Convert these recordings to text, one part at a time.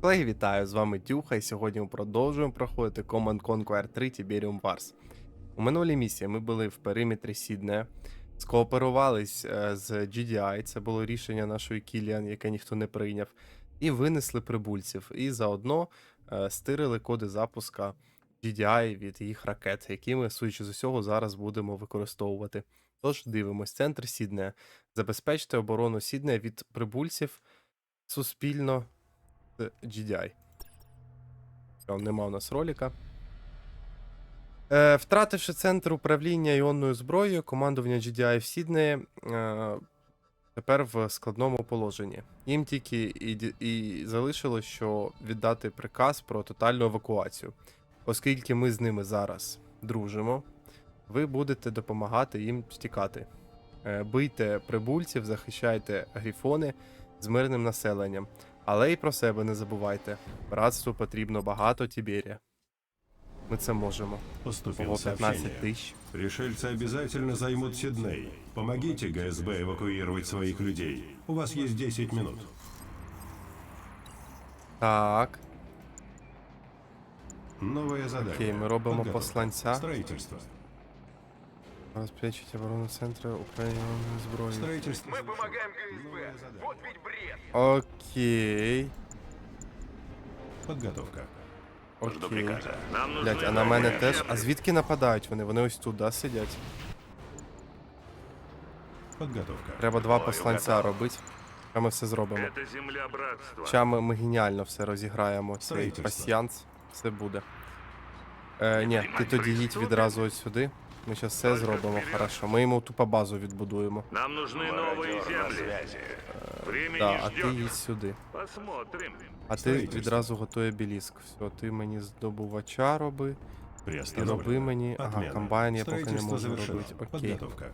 Колеги, вітаю! З вами Тюха, і сьогодні ми продовжуємо проходити Command Conquer 3 Tiberium Wars. У минулій місії ми були в периметрі Сідне, скооперувались е, з GDI, це було рішення нашої Кіліан, яке ніхто не прийняв, і винесли прибульців. І заодно е, стирили коди запуска GDI від їх ракет, які ми, судячи з усього, зараз будемо використовувати. Тож дивимось, центр Сідне. Забезпечте оборону Сідне від прибульців суспільно GDI. Нема у нас ролика. Е, втративши центр управління іонною зброєю, командування GDI в Сіднеї е, тепер в складному положенні. Їм тільки і, і залишилось, що віддати приказ про тотальну евакуацію. Оскільки ми з ними зараз дружимо, ви будете допомагати їм втікати. Е, бийте прибульців, захищайте гріфони з мирним населенням. Але й про себе не забувайте. Братству потрібно багато Тіберія. Ми це можемо. Поступило 15 сообщение. тисяч. Пришельцы обязательно займут Сидней. Помогите ГСБ эвакуировать своих людей. У вас есть 10 минут. Так, Новое задание. окей, ми робимо Подготовка. посланця. Строительство. Розпечить оборону центру управління зброї. Строительство. Мы завершено. помогаем ГСБ. Новое задание. Вот ведь бред. Окей. Подготовка. Окей. Нам нужны Блять, а на мене новые теж. земли. А звідки нападають вони? Вони ось тут, да, сидять. Подготовка. Треба два Ой, посланця готово. робити. А ми все зробимо. Это земля братства. Ща ми, ми геніально все розіграємо. Цей Строїтельство. пасьянс. Все буде. Е, ні, ти тоді їдь відразу ось сюди. Ми зараз все зробимо хорошо. Ми йому тупо базу відбудуємо. Нам нужны новые земли. Время Да, а ти ждет. їдь сюди. Посмотрим. А ти відразу готує біліск. Все, ти мені здобувача роби. І Приостановлено. роби мені. Ага, Отмена. комбайн я поки не Строительство можу завершено. робити. Окей. Подготовка.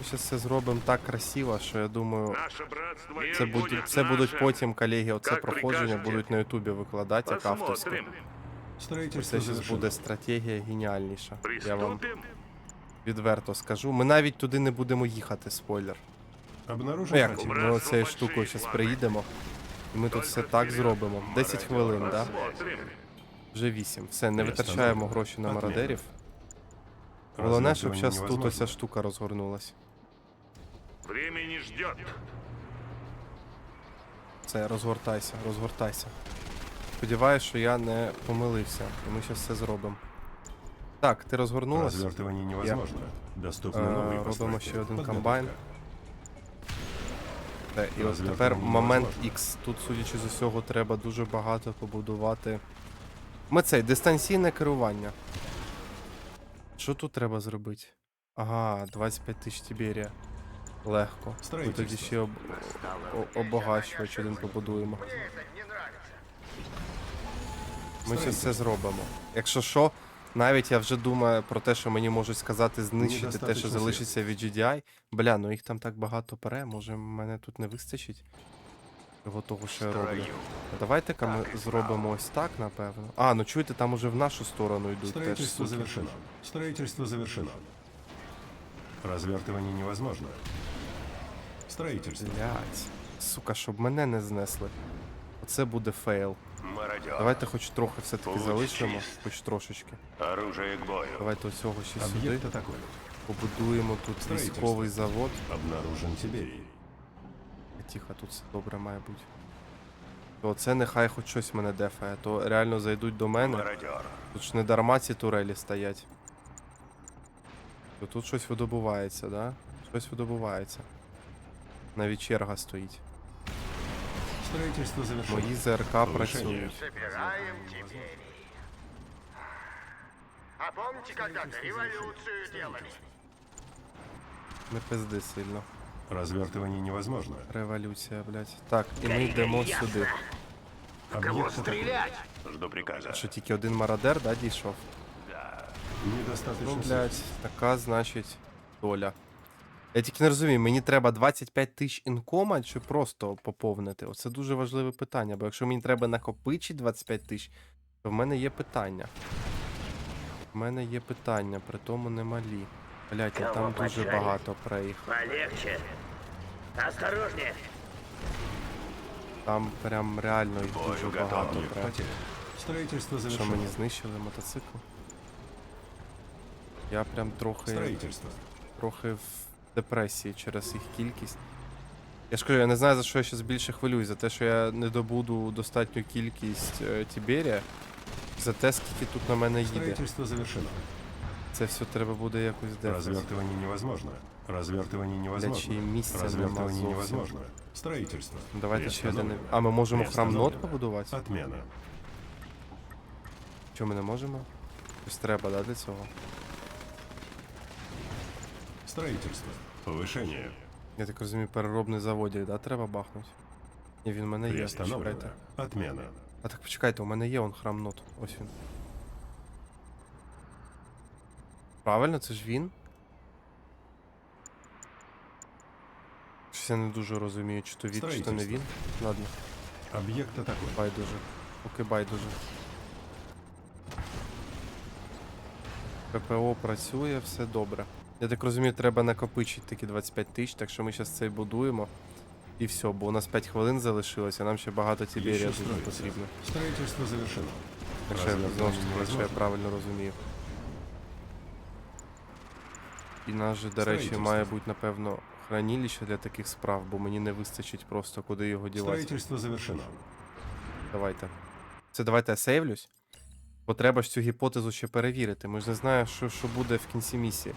Ми зараз все зробимо так красиво, що я думаю, Наше братство це, будет це будуть потім колеги, оце Как проходження прикажете. будуть на Ютубі викладати як авторське. Посмотрим. Це зараз буде стратегія геніальніша. Я вам відверто скажу. Ми навіть туди не будемо їхати, спойлер. Ну як, ми оцею штукою зараз приїдемо. І ми тут все так зробимо. 10 хвилин, да? Вже 8. Все, не витрачаємо гроші на мародерів. Головне, щоб зараз тут оця штука розгорнулась. Время. Все, розгортайся, розгортайся. Сподіваюсь, що я не помилився, і ми зараз все зробимо. Так, ти розгорнулась? Развертывание невозможно. Доступны Е, новые Робимо поставки. ще один Подготовка. комбайн. Та, і от Розвертування тепер момент невозможно. X. Тут, судячи з усього, треба дуже багато побудувати. Ми цей дистанційне керування. Що тут треба зробити? Ага, 25 тисяч Тіберія. Легко. Ми тоді Строїтельство. ще об... о- обагащувач один побудуємо. Ми зараз все зробимо. Якщо що, навіть я вже думаю про те, що мені можуть сказати знищити те, що залишиться від GDI. Бля, ну їх там так багато пере, може мене тут не вистачить. Того того, що я роблю. Давайте-ка ми зробимо ось так, напевно. А, ну чуєте, там уже в нашу сторону йдуть теж. Строительство завершено. Строительство завершено. Развертывание невозможно. Строительство. Блять. Сука, щоб мене не знесли. Оце буде фейл. Давайте хоч трохи все-таки залишимо, хоч трошечки. Оружие к бою. Давайте ось цього ще сюди. Объект. Побудуємо тут військовий завод. Обнаружен Тиберий. Тихо, тут все добре має бути. То це нехай хоч щось мене дефає, то реально зайдуть до мене. Мародер. Тут ж не дарма ці турелі стоять. То тут щось видобувається, да? Щось видобувається. Навіть черга стоїть. Строительство завершено. Мої ЗРК працюють. Собираем Тиберий. А помните, когда-то революцию делали? Не пизди сильно. Развертывание невозможно. Революція, блядь. Так, і ми йдемо сюди. Объект атакуют. Жду приказа. Що тільки один мародер, да, дійшов? Недостаточно Ну, блядь, така, значить, доля. Я тільки не розумію, мені треба 25 тисяч інкома чи просто поповнити? Оце дуже важливе питання, бо якщо мені треба накопичити 25 тисяч, то в мене є питання. В мене є питання, при тому немалі. Блять, а там дуже багато проїх. Полегче. Осторожнее. Там прям реально їх дуже готов. багато. Нет Прям. потерь. Що мені знищили мотоцикл. Я прям трохи, Строительство. трохи в депресії через їх кількість. Я ж кажу, я не знаю, за що я щось більше хвилююсь. За те, що я не добуду достатню кількість е, Тіберія, за те, скільки тут на мене їде. Строительство завершено. Це все треба буде якось дефати. Развертывание невозможно. Развертывание невозможно. чьи місця нема Развертывание зовсім. невозможно. Строительство. Давайте ще один. Приостановлено. А ми можемо храм нот Приостановлено. побудувати? Отмена. Що ми не можемо? Щось треба, да, для цього? Строительство. Повышение. Я так розумію, переробний заводик, да, треба бахнути? Ні, він в мене є. Почекайте. Отмена. А так почекайте, у мене є он храм нот. Ось він. Правильно, це ж він? Щось я не дуже розумію, чи то він, чи то не він. Ладно, Объект атакуем. байдуже. Поки байдуже. ППО працює, все добре. Я так розумію, треба накопичити такі 25 тисяч, так що ми зараз цей будуємо. І все, бо у нас 5 хвилин залишилось, а нам ще багато Еще потрібно. Строительство завершено. Якщо я, знову ж таки, якщо я правильно розумію. І нас же, до речі, має бути, напевно, хранилище для таких справ, бо мені не вистачить просто куди його дівати. Строительство завершено. Давайте. Це давайте я сейвлюсь. Бо треба ж цю гіпотезу ще перевірити. Ми ж не знаємо, що, що буде в кінці місії.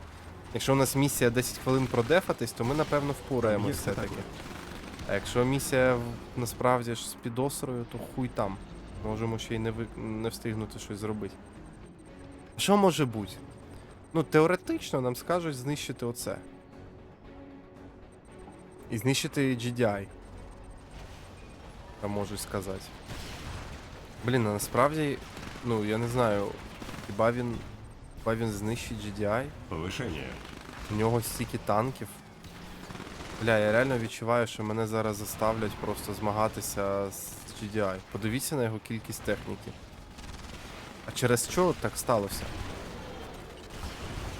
Якщо у нас місія 10 хвилин продефатись, то ми напевно впораємось все-таки. А якщо місія насправді ж з підосрою, то хуй там. Можемо ще й не, ви... не встигнути щось зробити. Що може бути? Ну, теоретично нам скажуть знищити оце. І знищити GDI. Там можуть сказати. Блін, а насправді, ну, я не знаю, хіба він. Хіба він знищить GDI? Повышение. У нього стільки танків. Бля, я реально відчуваю, що мене зараз заставлять просто змагатися з GDI. Подивіться на його кількість техніки. А через що так сталося?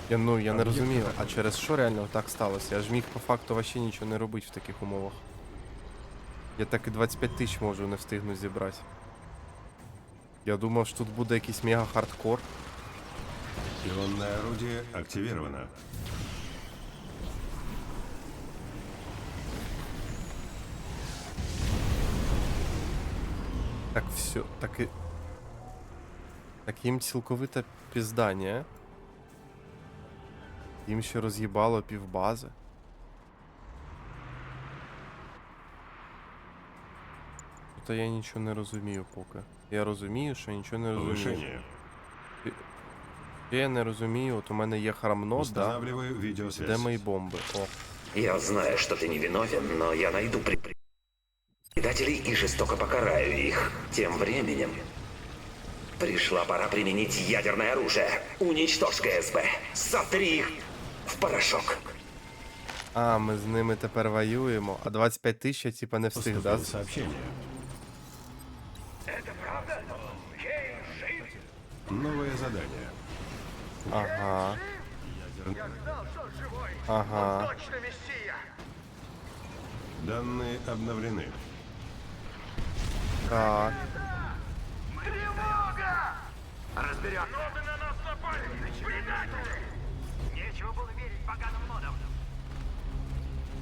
Я, ну, я не розумію, а через що реально так сталося? Я ж міг по факту вообще нічого не робити в таких умовах. Я так і 25 тисяч можу не встигну зібрати. Я думав, що тут буде якийсь мега хардкор. Ионное орудие активировано. Так все, так і. Так їм цілковита пізда, ні? Їм ще роз'їбало півбази. Та я нічого не розумію поки. Я розумію, що нічого не розумію. Повышение. Я не розумію, от у мене є храмнот, да? Де мої бомби? О, Я знаю, что ты не виновен, но я найду при- предателей и жестоко покараю их. Тем временем пришла пора применить ядерное оружие. Уничтожь ГСБ. Сотри их в порошок. А, ми з ними тепер воюємо, а 25 тисяч я типа не встиг, да? Сообщение. Новое задание. Ага, Я знал, что он живой. ага. Он точно мессия. Данные обновлены. Так. Тревога! Разберем. Ноды на нас напали. Предатели! Нечего было верить поганым нодам.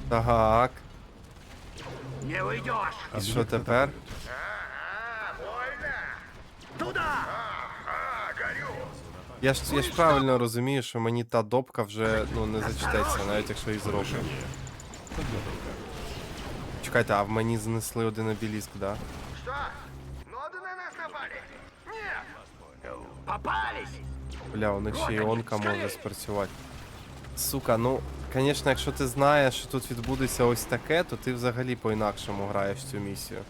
Так. Не уйдешь. І що тепер? Ага, больно. Туда! Я ж, я ж правильно розумію, що мені та допка вже ну, не зачтеться, навіть якщо її зроблю. Чекайте, а в мені знесли один обеліск, да? Что? Ноды на нас напали? Нет. Попались! Бля, у них ще іонка може спрацювати. Сука, ну, звісно, якщо ти знаєш, що тут відбудеться ось таке, то ти взагалі по-інакшому граєш цю місію.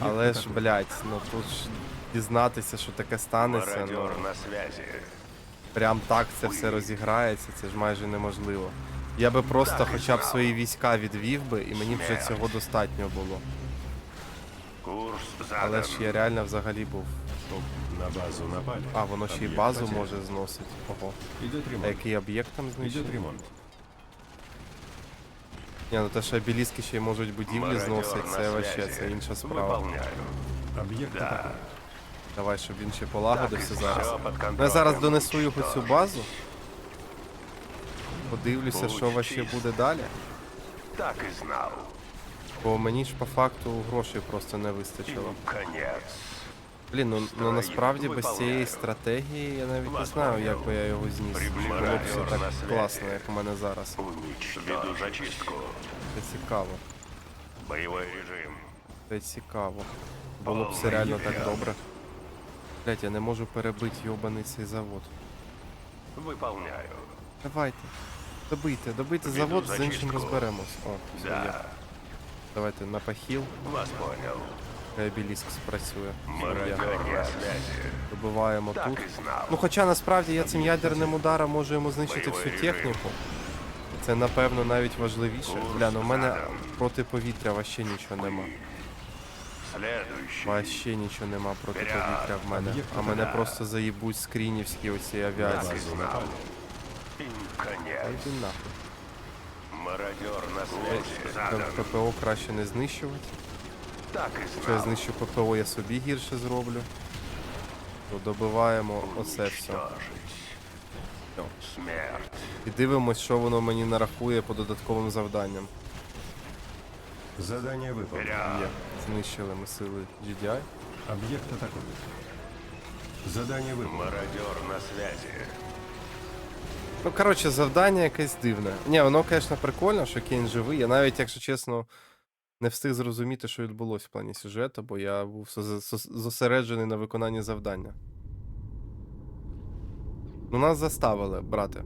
Але ж, блядь, ну тут ж дізнатися, що таке станеться, ну на связи. прям так це все розіграється, це ж майже неможливо. Я би просто хоча б свої війська відвів би, і мені б вже цього достатньо було. Курс Але ж я реально взагалі був. Ну, На базу напали. а, воно ще й базу може зносити. Ого. А який об'єкт там знищений? ремонт. Ні, ну те, що обеліски ще й можуть будівлі Мародер зносити, на це вообще связи. це інша справа. Выполняю. Объект Да. атакуют. Давай, щоб він ще полагодився Так, зараз. всё под Ну, я контролем. зараз донесу його цю Уничтожить. базу. Подивлюся, Будь що вообще чист. буде далі. Так и знал. Бо мені ж по факту грошей просто не И вистачило. конец. Блін, ну, ну насправді без цієї стратегії я навіть не знаю, як би я його зніс. Було б все так класно, як у мене зараз. Це цікаво. Боевой режим. Це цікаво. Було б все реально так добре. Блять, я не можу перебити йобаний цей завод. Выполняю. Давайте. Добийте, добийте завод, з іншим розберемось. О, все є. Давайте на похіл, вас понял. Хай обеліск спрацює. Добиваємо тут. Ну хоча насправді я цим ядерним ударом можу йому знищити всю техніку. Це напевно навіть важливіше. Бля, ну в мене проти повітря вообще нічого нема. Вообще нічого нема проти повітря в мене. А мене просто заїбуть скрінівські оці авіації. йди нахуй. Мародер на связи. Там краще не знищувати. Так и Якщо я знал. знищу ППО, я собі гірше зроблю. То добиваємо оце все. Уничтожить. Всьо. Смерть. І дивимось, що воно мені нарахує по додатковим завданням. Задание выполнено. Є. Вперед. Знищили ми сили GDI. Объект атакуют. Задание выполнено. Мародер на связи. Ну, коротше, завдання якесь дивне. Ні, воно, звісно, прикольно, що Кейн живий. Я навіть, якщо чесно, не встиг зрозуміти, що відбулося в плані сюжету, бо я був зос- зос- зосереджений на виконанні завдання. Ну, нас заставили, брате.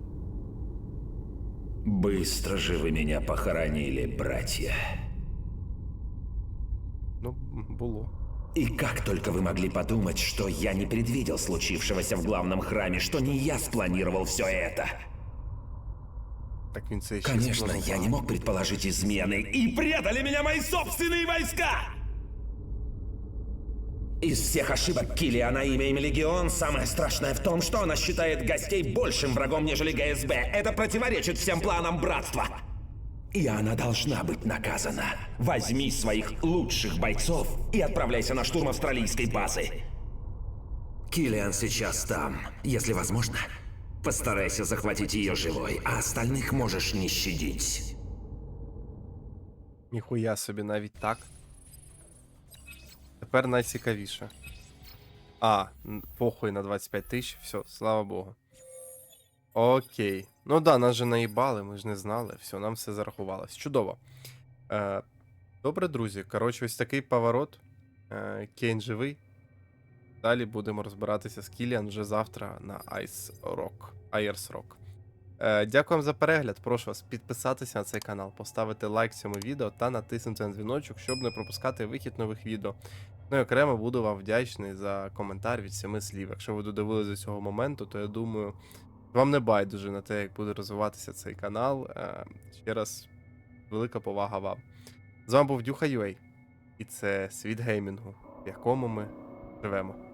Быстро же вы меня похоронили, братья. Ну, м, було. И как только вы могли подумать, что я не предвидел случившегося в главном храме, что не я спланировал все это. Так він це ще Конечно, спланував. я не мог предположить измены, и предали меня мои собственные войска! Из всех ошибок Килиана имеем Легион, самое страшное в том, что она считает гостей большим врагом, нежели ГСБ. Это противоречит всем планам братства. И она должна быть наказана. Возьми своих лучших бойцов и отправляйся на штурм австралийской базы. Килиан сейчас там. Если возможно, постарайся захватить ее живой, а остальных можешь не щадить. Ніхуя собі навіть так. Тепер найцікавіше. А, похуй на 25 тисяч, все, слава Богу. Окей. Ну да, нас же наїбали, ми ж не знали. Все, нам все зарахувалось. Чудово. Е, добре, друзі. Коротше, ось такий поворот. Е, Кейн живий. Далі будемо розбиратися з Кіліан вже завтра на Ice Rock. Ayers Rock. Е, Дякую за перегляд. Прошу вас підписатися на цей канал, поставити лайк цьому відео та натиснути на дзвіночок, щоб не пропускати вихід нових відео. Ну і окремо буду вам вдячний за коментар від семи слів. Якщо ви додивилися до цього моменту, то я думаю, вам не байдуже на те, як буде розвиватися цей канал. Е, Ще раз велика повага вам. З вами був Дюха Юей, і це світ геймінгу, в якому ми живемо.